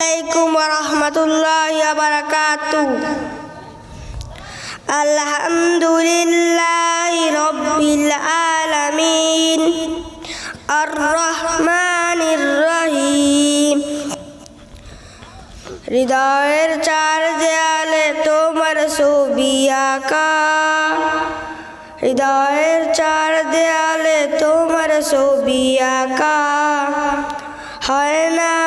আলাইকুম রহমতুল্লাহ বারাকাত আলহামদুলিল্লাহ রব্বিল আলামিন আর রহমানির রহিম হৃদয়ের চার দেয়ালে তোমার ছবি আঁকা হৃদয়ের চার দেয়ালে তোমার ছবি হয় না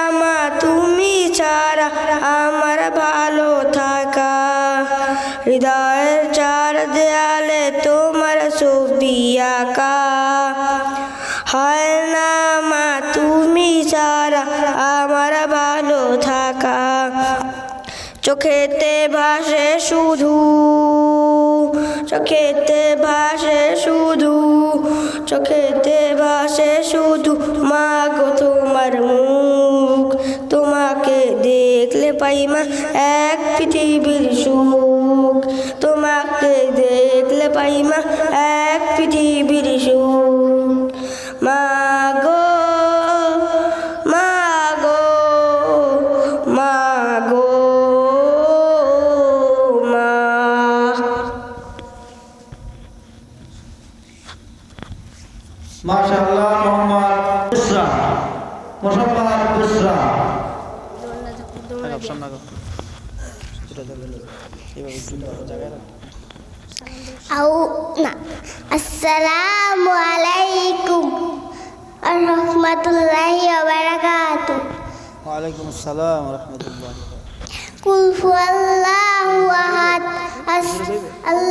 আমার ভালো থাকা। হৃদয়ের চার দেয়ালে তোমার ছবি হয় না মা, তুমি ছাড়া আমার ভালো থাকা। চোখেতে ভাসে শুধু, চোখেতে ভাসে শুধু, চোখেতে ভাসে শুধু মা গো তোমার মুখ দেখলে পাই মা এক পৃথিবীর সুখ। তোমাকে দেখলে পাই মা এক পৃথিবীর সুখ। মা গো মা গো মা গো, মা। মোহাম্মদ বুসরা মোহাম্মদ রাখো। সামনে আসসালামু আলাইকুম। রহমতুল্লাহি ওবারাকাতু ওয়ালাইকুম আসসালাম রহমতুল্লাহ। কুল হু আহাদ। আল্লাহ